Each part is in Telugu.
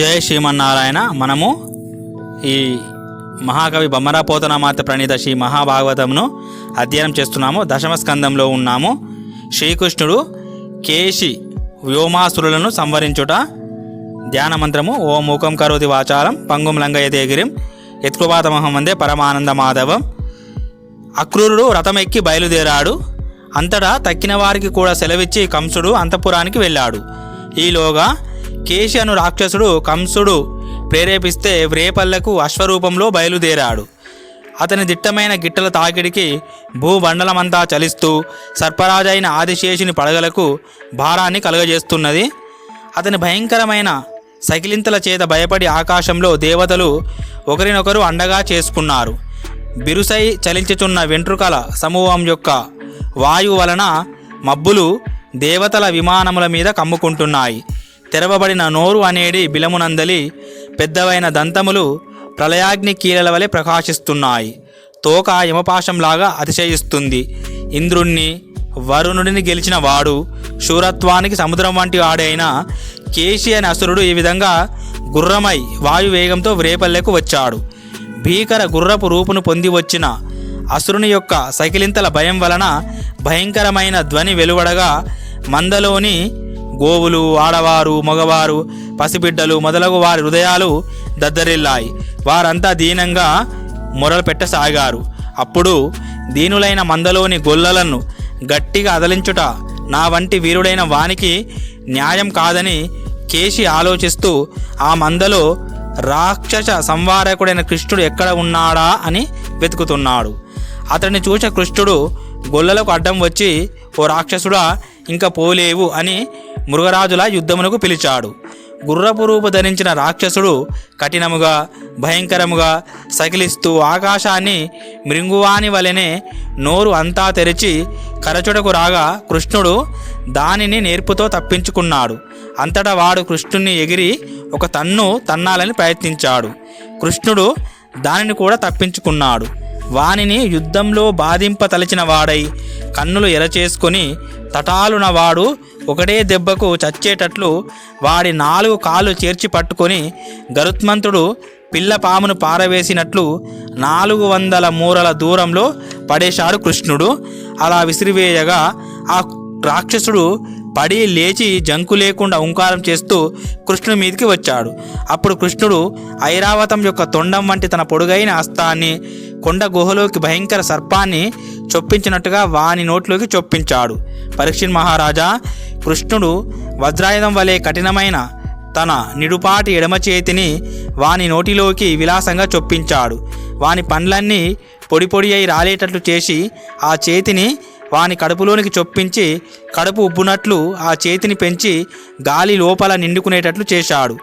జయ శ్రీమన్నారాయణ. మనము ఈ మహాకవి బొమ్మరా పోతనామాత ప్రణీత శ్రీ మహాభాగవతంను అధ్యయనం చేస్తున్నాము. దశమ స్కందంలో ఉన్నాము. శ్రీకృష్ణుడు కేశి వ్యోమాసురులను సంవరించుట ధ్యాన మంత్రము. ఓ మూకం కరోతి వాచాలం పంగుం లంగయతేగిరిం యత్కృపాతమహం వందే పరమానంద మాధవం. అక్రూరుడు రథమెక్కి బయలుదేరాడు. అంతటా తక్కిన వారికి కూడా సెలవిచ్చి కంసుడు అంతఃపురానికి వెళ్ళాడు. ఈలోగా కేశి అను రాక్షసుడు కంసుడు ప్రేరేపిస్తే వ్రేపల్లకు అశ్వరూపంలో బయలుదేరాడు. అతని దిట్టమైన గిట్టల తాకిడికి భూబండలమంతా చలిస్తూ సర్పరాజైన ఆదిశేషుని పడగలకు భారాన్ని కలుగజేస్తున్నది. అతని భయంకరమైన సకిలింతల చేత భయపడి ఆకాశంలో దేవతలు ఒకరినొకరు అండగా చేసుకున్నారు. బిరుసై చలించుచున్న వెంట్రుకల సమూహం యొక్క వాయువు వలన మబ్బులు దేవతల విమానముల మీద కమ్ముకుంటున్నాయి. తెరవబడిన నోరు అనేది బిలమునందలి పెద్దవైన దంతములు ప్రళయాగ్ని కీలల వలె ప్రకాశిస్తున్నాయి. తోక యమపాశంలాగా అతిశయిస్తుంది. ఇంద్రుణ్ణి వరుణుడిని గెలిచిన వాడు శూరత్వానికి సముద్రం వంటి వాడైన కేశి అనే అసురుడు ఈ విధంగా గుర్రమై వాయువేగంతో వ్రేపల్లెకు వచ్చాడు. భీకర గుర్రపు రూపును పొంది వచ్చిన అసురుని యొక్క సకిలింతల భయం వలన భయంకరమైన ధ్వని వెలువడగా మందలోని గోవులు ఆడవారు మగవారు పసిబిడ్డలు మొదలగు వారి హృదయాలు దద్దరిల్లాయి. వారంతా దీనంగా మొరలు పెట్టసాగారు. అప్పుడు దీనులైన మందలోని గొల్లలను గట్టిగా అదలించుట నా వంటి వీరుడైన వానికి న్యాయం కాదని కేసి ఆలోచిస్తూ ఆ మందలో రాక్షస సంవారకుడైన కృష్ణుడు ఎక్కడ ఉన్నాడా? అని వెతుకుతున్నాడు. అతన్ని చూసే కృష్ణుడు గొల్లలకు అడ్డం వచ్చి ఓ రాక్షసుడా ఇంకా పోలేవు అని మృగరాజుల యుద్ధమునకు పిలిచాడు. గుర్రపు రూపు ధరించిన రాక్షసుడు కఠినముగా భయంకరముగా సకిలిస్తూ ఆకాశాన్ని మృంగువాని వలెనే నోరు అంతా తెరిచి కరచుడకు రాగా కృష్ణుడు దానిని నేర్పుతో తప్పించుకున్నాడు. అంతటా వాడు కృష్ణుణ్ణి ఎగిరి ఒక తన్ను తన్నాలని ప్రయత్నించాడు. కృష్ణుడు దానిని కూడా తప్పించుకున్నాడు. వానిని యుద్ధంలో బాధింపతలచిన వాడై కన్నులు ఎరచేసుకొని తటాలున వాడు ఒకటే దెబ్బకు చచ్చేటట్లు వాడి నాలుగు కాళ్ళు చేర్చి పట్టుకొని గరుత్మంతుడు పిల్ల పామును పారవేసినట్లు నాలుగు వందల మూరల దూరంలో పడేశాడు కృష్ణుడు. అలా విసిరివేయగా ఆ రాక్షసుడు పడి లేచి జంకు లేకుండా ఓంకారం చేస్తూ కృష్ణుడి మీదకి వచ్చాడు. అప్పుడు కృష్ణుడు ఐరావతం యొక్క తొండం వంటి తన పొడుగైన హస్తాన్ని కొండ గుహలోకి భయంకర సర్పాన్ని చొప్పించినట్టుగా వాని నోట్లోకి చొప్పించాడు. పరీక్షిన్ మహారాజా కృష్ణుడు వజ్రాయుధం వలె కఠినమైన తన నిడుపాటి ఎడమ చేతిని వాని నోటిలోకి విలాసంగా చొప్పించాడు. వాని పండ్లన్నీ పొడి పొడి అయి రాలేటట్లు చేసి ఆ చేతిని వాని కడుపులోనికి చొప్పించి కడుపు ఉబ్బునట్లు ఆ చేతిని పెంచి గాలి లోపల నిండుకునేటట్లు చేశాడు.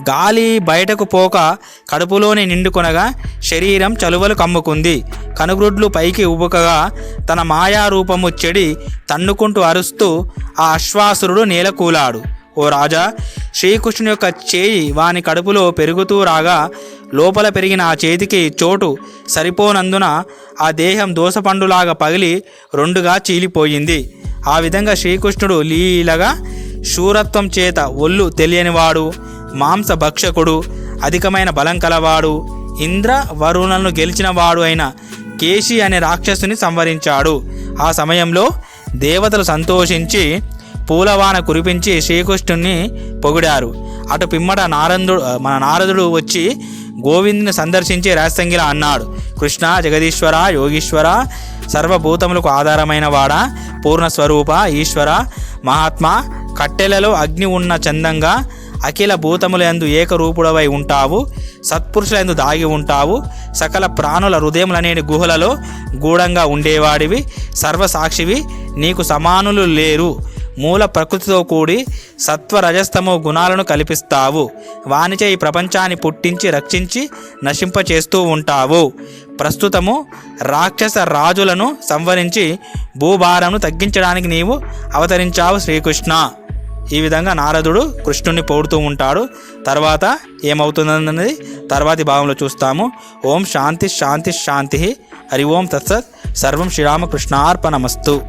గాలి బయటకు పోక కడుపులోనే నిండుకొనగా శరీరం చలువలు కమ్ముకుంది. కనుగ్రుడ్లు పైకి ఉబుకగా తన మాయారూపము చెడి తన్నుకుంటూ అరుస్తూ ఆ అశ్వాసురుడు నేలకూలాడు. ఓ రాజా శ్రీకృష్ణుని యొక్క చేయి వాని కడుపులో పెరుగుతూ రాగా లోపల పెరిగిన ఆ చేతికి చోటు సరిపోనందున ఆ దేహం దోసపండులాగా పగిలి రెండుగా చీలిపోయింది. ఆ విధంగా శ్రీకృష్ణుడు లీలగా శూరత్వం చేత ఒళ్ళు తెలియనివాడు. మాంస భక్షకుడు అధికమైన బలం కలవాడు ఇంద్ర వరుణలను గెలిచినవాడు అయిన కేశి అనే రాక్షసుని సంవరించాడు. ఆ సమయంలో దేవతలు సంతోషించి పూలవాన కురిపించి శ్రీకృష్ణుని పొగిడారు. అటు పిమ్మట నారందుడు మన నారదుడు వచ్చి గోవిందుని సందర్శించి రాసంగిలా అన్నాడు. కృష్ణ జగదీశ్వర యోగీశ్వర సర్వభూతములకు ఆధారమైన వాడ? పూర్ణస్వరూప ఈశ్వర మహాత్మా కట్టెలలో అగ్ని ఉన్న చందంగా అఖిల భూతములందు ఏకరూపుడవై ఉంటావు సత్పురుషులందు దాగి ఉంటావు సకల ప్రాణుల హృదయములనేని గుహలలో గూఢంగా ఉండేవాడివి సర్వసాక్షివి నీకు సమానులు లేరు. మూల ప్రకృతితో కూడి సత్వరజస్తమో గుణాలను కల్పిస్తావు. వానిచే ఈ ప్రపంచాన్ని పుట్టించి రక్షించి నశింపచేస్తూ ఉంటావు. ప్రస్తుతము రాక్షస రాజులను సంవరించి భూభారమును తగ్గించడానికి నీవు అవతరించావు శ్రీకృష్ణ. ఈ విధంగా నారదుడు కృష్ణుని పొగుడుతూ ఉంటాడు. తర్వాత ఏమవుతుందన్నది తర్వాతి భాగంలో చూస్తాము. ఓం శాంతి శాంతి శాంతి. హరి ఓం తత్సత్. సర్వం శ్రీరామకృష్ణార్పణమస్తు.